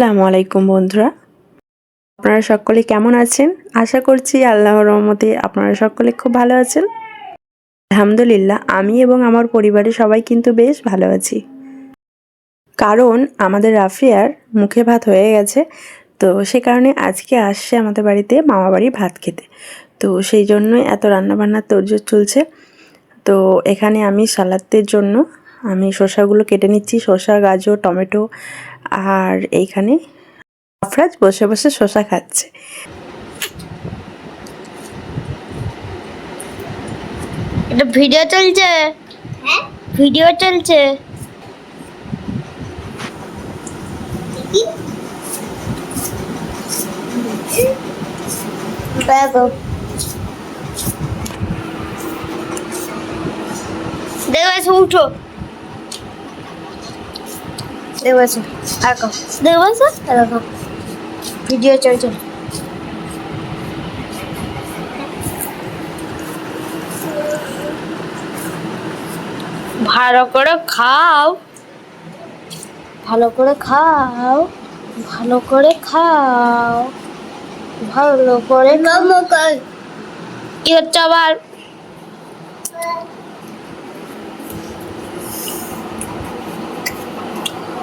আসসালামু আলাইকুম বন্ধুরা। আপনারা সকলে কেমন আছেন? আশা করছি আল্লাহর রহমতে আপনারা সকলে খুব ভালো আছেন। আলহামদুলিল্লাহ, আমি এবং আমার পরিবারের সবাই কিন্তু বেশ ভালো আছি। কারণ আমাদের রাফিয়ার মুখে ভাত হয়ে গেছে, তো সে কারণে আজকে আসছে আমাদের বাড়িতে মামা বাড়ি ভাত খেতে। তো সেই জন্যই এত রান্নাবান্নার তোড়জোড় চলছে। তো এখানে আমি সালাদের জন্য আমি শসাগুলো কেটে নিচ্ছি শসা গাজর টমেটো আর এইখানে আফরাজ বসে বসে শসা খাচ্ছে। এটা ভিডিও চলছে? হ্যাঁ? ভিডিও চলছে? দেখো। দেখো উঠো। দেখো এসে দেখো দেখো এসে দেখো ভিডিও চলছে ভালো করে খাও। ভালো করে খাও। ভালো করে খাও। ভালো করে। কি হচ্ছে আবার?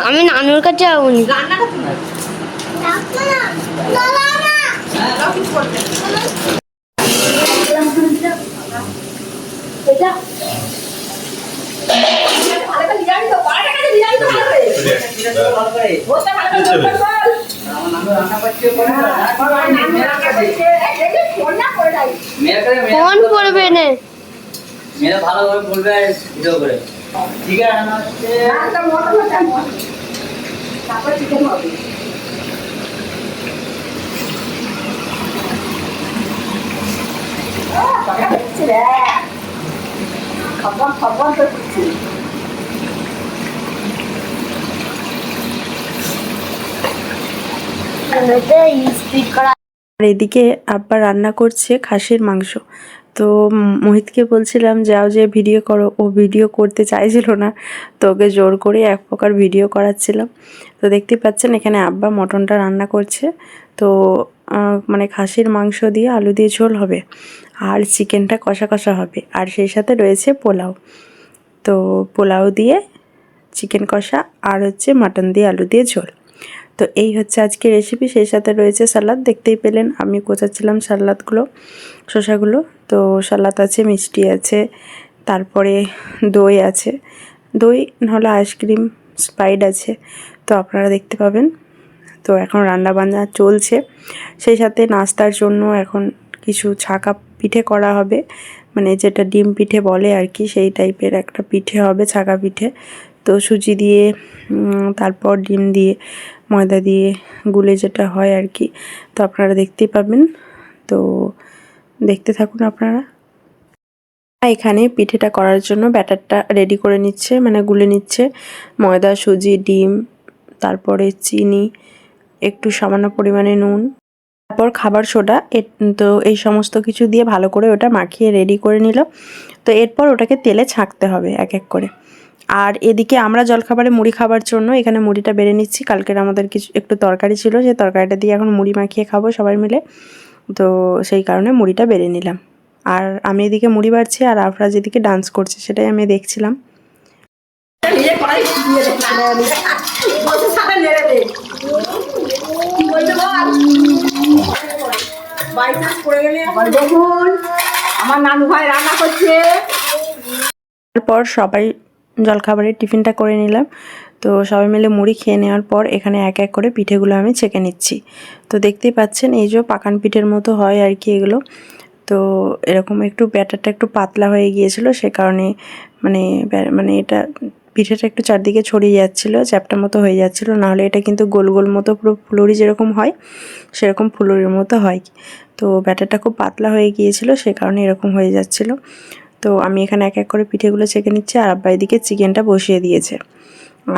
আমি নানুর কাছে যাবনি। ফোন পড়বে না। মেয়েরা ভালো করে বলবে ভিডিও করে। এদিকে আব্বা রান্না করছে খাসির মাংস। তো মোহিতকে বলছিলাম, যাও যে ভিডিও করো। ও ভিডিও করতে চাইছিল না, তো ওকে জোর করে এক প্রকার ভিডিও করাচ্ছিলাম। তো দেখতে পাচ্ছেন, এখানে আব্বা মটনটা রান্না করছে। তো মানে খাসির মাংস দিয়ে আলু দিয়ে ঝোল হবে আর চিকেনটা কষা কষা হবে। আর সেই সাথে রয়েছে পোলাও। তো পোলাও দিয়ে চিকেন কষা আর হচ্ছে মাটন দিয়ে আলু দিয়ে ঝোল। তো এই হচ্ছে আজকে রেসিপি সেই সাথে রয়েছে সালাদ। দেখতেই পেলেন, আমি কোচাচ্ছিলাম সালাদগুলো, শসাগুলো। তো সালাদ আছে, মিষ্টি আছে, তারপরে দই আছে। দই নাহলে আইসক্রিম স্প্রাইড আছে। তো আপনারা দেখতে পাবেন। তো এখন রান্না বান্না চলছে। সেই সাথে নাস্তার জন্য এখন কিছু ছাকা পিঠে করা হবে। মানে যেটা ডিম পিঠে বলে আর কি, সেই টাইপের একটা পিঠে হবে, ছাকা পিঠে। তো সুজি দিয়ে তারপর ডিম দিয়ে ময়দা দিয়ে গুলে যেটা হয় আর কি, তো আপনারা দেখতেই পাবেন। তো দেখতে থাকুন আপনারা। এখানে পিঠেটা করার জন্য ব্যাটারটা রেডি করে নিচ্ছে মানে গুলে নিচ্ছে। ময়দা, সুজি, ডিম, তারপরে চিনি, একটু সামান্য পরিমাণে নুন, তারপর খাবার সোডা তো এই সমস্ত কিছু দিয়ে ভালো করে ওটা মাখিয়ে রেডি করে নিল। তো এরপর ওটাকে তেলে ছাঁকতে হবে এক এক করে। আর এদিকে আমরা জলখাবারে মুড়ি খাবার জন্য এখানে মুড়িটা বেড়ে নিচ্ছি। কালকের আমাদের কিছু একটু তরকারি ছিল, সেই তরকারিটা দিয়ে এখন মুড়ি মাখিয়ে খাব সবাই মিলে। তো সেই কারণে মুড়িটা বেড়ে নিলাম। আর আমি এদিকে মুড়ি বাড়ছি আর আফরাজ এদিকে ডান্স করছে সেটাই আমি দেখছিলাম। আমার নানু ভাই রান্না করছে তারপর সবাই জলখাবারের টিফিনটা করে নিলাম। তো সবাই মিলে মুড়ি খেয়ে নেওয়ার পর এখানে এক এক করে পিঠেগুলো আমি ছেঁকে নিচ্ছি। তো দেখতেই পাচ্ছেন, এই যে পাকান পিঠের মতো হয় আর কি এগুলো। তো এরকম একটু ব্যাটারটা একটু পাতলা হয়ে গিয়েছিল, সে কারণে মানে মানে এটা পিঠেটা একটু চারদিকে ছড়িয়ে যাচ্ছিল, চ্যাপটা মতো হয়ে যাচ্ছিল। নাহলে এটা কিন্তু গোল গোল মতো পুরো ফুলুরি যেরকম হয়, সেরকম ফুলুরির মতো হয়। তো ব্যাটারটা খুব পাতলা হয়ে গিয়েছিল, সে কারণে এরকম হয়ে যাচ্ছিল। তো আমি এখানে এক এক করে পিঠেগুলো ছেঁকে নিচ্ছি আর আব্বা এদিকে চিকেনটা বসিয়ে দিয়েছে।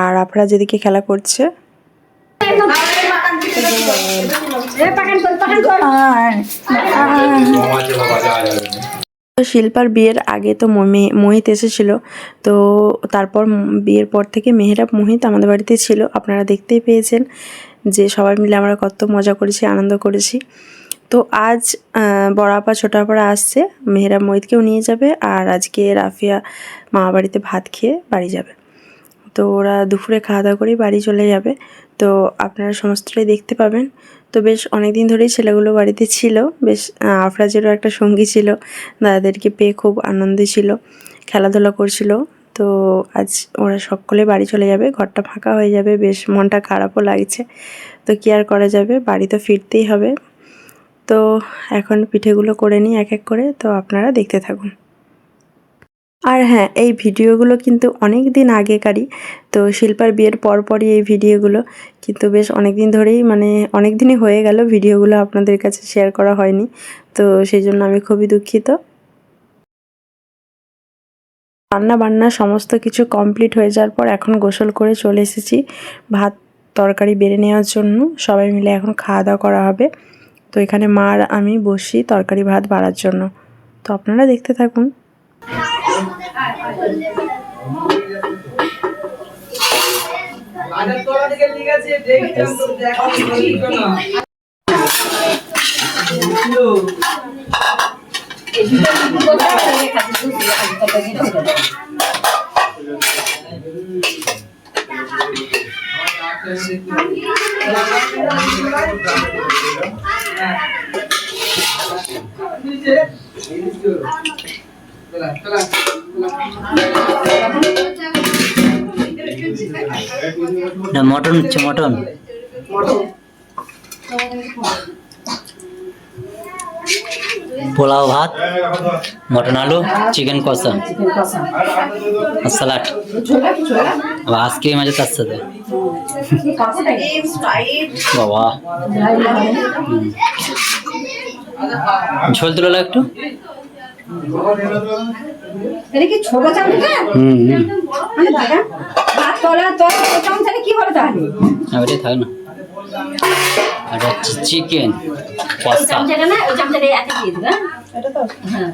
আর আপনারা যেদিকে খেলা করছে। শিল্পার বিয়ের আগে তো মোহিত এসেছিল। তো তারপর বিয়ের পর থেকে মেহেরাব, মোহিত আমাদের বাড়িতে ছিল। আপনারা দেখতেই পেয়েছেন যে সবাই মিলে আমরা কত মজা করেছি, আনন্দ করেছি। তো আজ আহ, বড় আপা ছোট আসছে। মেহেরাব মোহিতকেও নিয়ে যাবে আর আজকে রাফিয়া মামা বাড়িতে ভাত খেয়ে বাড়ি যাবে। তো ওরা দুপুরে খাওয়া দাওয়া করেই বাড়ি চলে যাবে। তো আপনারা সমস্তটাই দেখতে পাবেন। তো বেশ অনেক দিন ধরেই ছেলেগুলো বাড়িতে ছিল। বেশ আফরাজেরও একটা সঙ্গী ছিল। দাদাদেরকে পেয়ে খুব আনন্দে ছিল। খেলাধুলা করছিল। তো আজ ওরা সকলে বাড়ি চলে যাবে। ঘরটা ফাঁকা হয়ে যাবে। বেশ মনটা খারাপও লাগছে। তো কি আর করা যাবে? বাড়ি তো ফিরতেই হবে। তো এখন পিঠেগুলো করে নিই এক এক করে, তো আপনারা দেখতে থাকুন। আর হ্যাঁ এই ভিডিওগুলো কিন্তু অনেক দিন আগেকারই, তো শিল্পার বিয়ের পরপরই এই ভিডিওগুলো, কিন্তু বেশ অনেক দিন ধরেই মানে অনেক দিনই হয়ে গেল ভিডিওগুলো আপনাদের কাছে শেয়ার করা হয়নি, তো সেই জন্য আমি খুবই দুঃখিত। রান্না বান্না সমস্ত কিছু কমপ্লিট হয়ে যাওয়ার পর এখন গোসল করে চলে এসেছি, ভাত, তরকারি বেড়ে নেওয়ার জন্য, সবাই মিলে এখন খাওয়া দাওয়া করা হবে। তো এখানে মা আর আমি বসি তরকারি ভাত বাড়ার জন্য। তো আপনারা দেখতে থাকুন। না মটন হচ্ছে মটন। পোলাও ভাত মটন আলু চিকেন কষা। আর স্যালাড আইসক্রিম আছে তার সাথে। বাবা। ঝোল তুলে একটু। ছোট হুম হুম। মানে ভাত তলা কি হলো তাহলে? থাক না। আর হচ্ছে চিকেন কষা দিবে হ্যাঁ?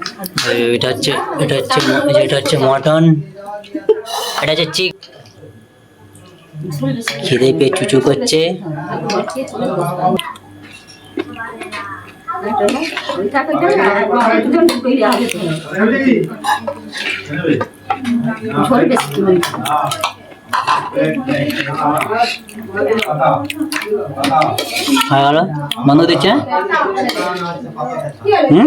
এই- এটা হচ্ছে এটা হচ্ছে এটা হচ্ছে মটন। এটা হচ্ছে চিক খিদে পেট চুচু করছে। বেশি হয়ে গেল বন্ধ দিচ্ছে? হুম?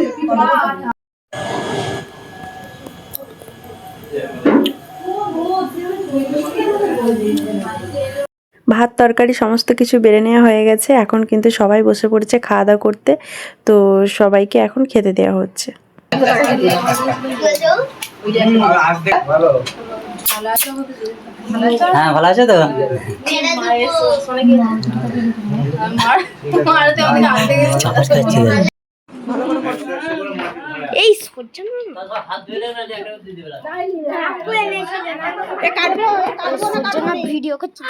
ভাত তরকারি সমস্ত কিছু বেড়ে নেওয়া হয়ে গেছে। এখন কিন্তু সবাই বসে পড়েছে খাওয়া দাওয়া করতে। তো সবাইকে এখন খেতে দেওয়া হচ্ছে। হ্যাঁ ভালো আছে তো? এই ভিডিও করছি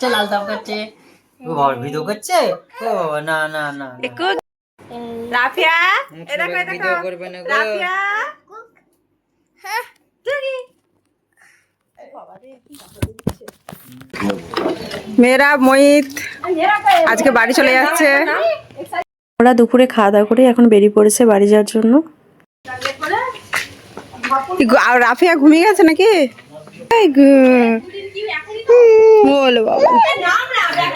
লাল দাম করছে ভিডিও করছে ও না না না রাফিয়া করবে না রাফিয়া? মেয়েরা মহিত আজকে বাড়ি চলে যাচ্ছে। ওরা দুপুরে খাওয়া দাওয়া করে এখন বেরিয়ে পড়েছে বাড়ি যাওয়ার জন্য। রাফিয়া ঘুমিয়ে গেছে নাকি? গো। বাবা।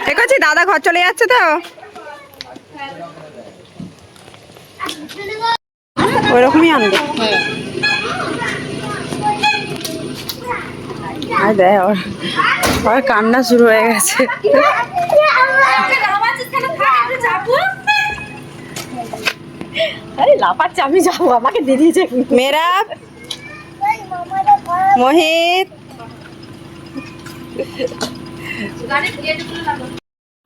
ঠিক আছে দাদা ঘর চলে যাচ্ছে তো? ওইরকমই আনবে। আর দেয় ওর ওর কান্না শুরু হয়ে গেছে। আরে লাফাচ্ছে, আমি যাব, আমাকে মেয়েরা মামারা ঘরে মোহিত।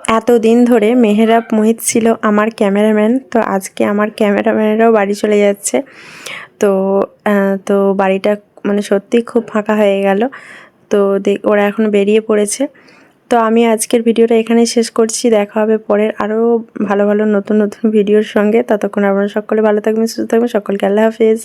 এতদিন ধরে মেহেরাব মোহিত ছিল আমার ক্যামেরাম্যান, তো আজকে আমার ক্যামেরাম্যানেরাও বাড়ি চলে যাচ্ছে। তো তো বাড়িটা মানে সত্যি খুব ফাঁকা হয়ে গেল। তো ওরা এখন বেরিয়ে পড়েছে। তো আমি আজকের ভিডিওটা এখানেই শেষ করছি। দেখা হবে পরের আরও ভালো ভালো, নতুন নতুন ভিডিওর সঙ্গে। ততক্ষণ আপনারা সকলে ভালো থাকবেন, সুস্থ থাকবেন। সকলকে আল্লাহ হাফেজ।